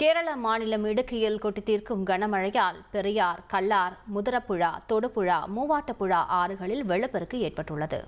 கேரள மாநிலம் இடுக்கியில் கொட்டி தீர்க்கும் கனமழையால் பெரியார் கல்லார் முதிரப்புழா தொடுபுழா மூவாட்டுப்புழா ஆறுகளில் வெள்ளப்பெருக்கு ஏற்பட்டுள்ளது.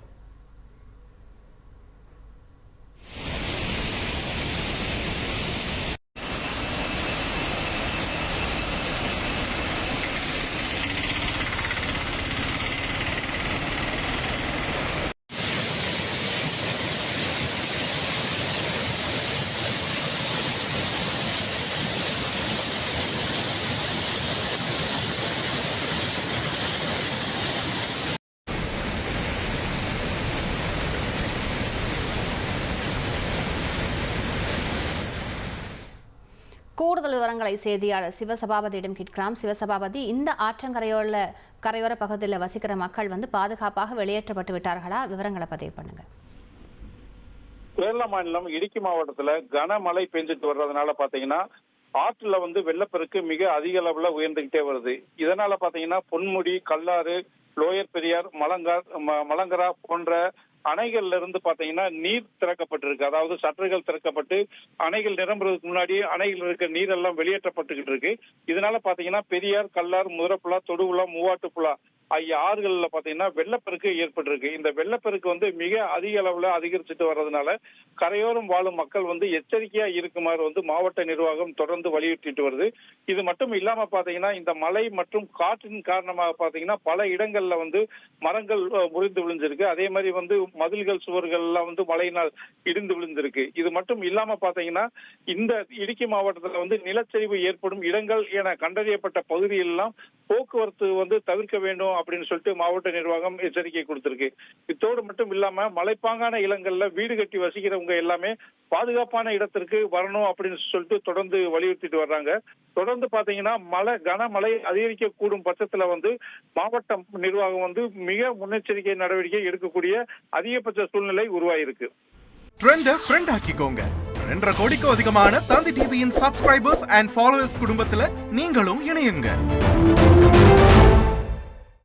கூடுதல் விவரங்களை செய்தியாளர் சிவசபாபதியிடம் கேட்கலாம். சிவசபாபதி இந்த ஆற்றங்கரையோல கரையோர பகுதியில் வசிக்கிற மக்கள் வந்து பாதுகாப்பாக வெளியேற்றப்பட்டு விட்டார்களா? விவரங்களை பதிவு பண்ணுங்க. கேரள மாநிலம் இடுக்கி மாவட்டத்துல கனமழை பெஞ்சிட்டு வர்றதுனால பாத்தீங்கன்னா ஆற்றுல வந்து வெள்ளப்பெருக்கு மிக அதிக அளவுல உயர்ந்துகிட்டே வருது. இதனால பாத்தீங்கன்னா பொன்முடி கல்லாறு லோயர் பெரியார் மலங்கார் ம- மலங்கரா போன்ற அணைகள்ல இருந்து பாத்தீங்கன்னா நீர் திறக்கப்பட்டிருக்கு. அதாவது சற்றுகள் திறக்கப்பட்டு அணைகள் நிரம்புறதுக்கு முன்னாடி அணைகள் இருக்க நீர் எல்லாம் வெளியேற்றப்பட்டுக்கிட்டு இருக்கு. இதனால பாத்தீங்கன்னா பெரியார் கல்லார் முதரப்புலா தொடுவுலா மூவாட்டுப்புலா ஆகிய ஆறுகளில் பார்த்தீங்கன்னா வெள்ளப்பெருக்கு ஏற்பட்டிருக்கு. இந்த வெள்ளப்பெருக்கு வந்து மிக அதிக அளவில் அதிகரிச்சுட்டு வர்றதுனால கரையோரம் வாழும் மக்கள் வந்து எச்சரிக்கையாக இருக்குமாறு வந்து மாவட்ட நிர்வாகம் தொடர்ந்து வலியுறுத்திட்டு வருது. இது மட்டும் இல்லாமல் பார்த்தீங்கன்னா இந்த மழை மற்றும் காற்றின் காரணமாக பார்த்தீங்கன்னா பல இடங்களில் வந்து மரங்கள் முறிந்து விழுந்திருக்கு. அதே மாதிரி வந்து மதில்கள் சுவர்கள்லாம் வந்து மழையினால் இடிந்து விழுந்திருக்கு. இது மட்டும் இல்லாமல் பார்த்தீங்கன்னா இந்த இடுக்கி மாவட்டத்தில் வந்து நிலச்சரிவு ஏற்படும் இடங்கள் என கண்டறியப்பட்ட பகுதியிலெல்லாம் போக்குவரத்து வந்து தவிர்க்க வேண்டும் அப்படின்னு சொல்லிட்டு மாவட்ட நிர்வாகம் எச்சரிக்கை கொடுத்திருக்கு. இத்தோடு மட்டும் இல்லாம மலைப்பாங்கான இடங்கள்ல வீடு கட்டி வசிக்கிறவங்க எல்லாமே பாதுகாப்பான இடத்திற்கு வரணும் அப்படின்னு சொல்லிட்டு தொடர்ந்து வலியுறுத்திட்டு வர்றாங்க. தொடர்ந்து பாத்தீங்கன்னா மழை கனமழை அதிகரிக்கக்கூடும் பட்சத்துல வந்து மாவட்ட நிர்வாகம் வந்து மிக முன்னெச்சரிக்கை நடவடிக்கை எடுக்கக்கூடிய அதிகபட்ச சூழ்நிலை உருவாயிருக்கு. ட்ரெண்ட ஃப்ரெண்ட் ஆக்கிக்கோங்க. ரெண்டரை கோடிக்கும் அதிகமான தந்தி டிவியின் சப்ஸ்கிரைபர்ஸ் அண்ட் ஃபாலோவர்ஸ் குடும்பத்துல நீங்களும் இணையுங்க.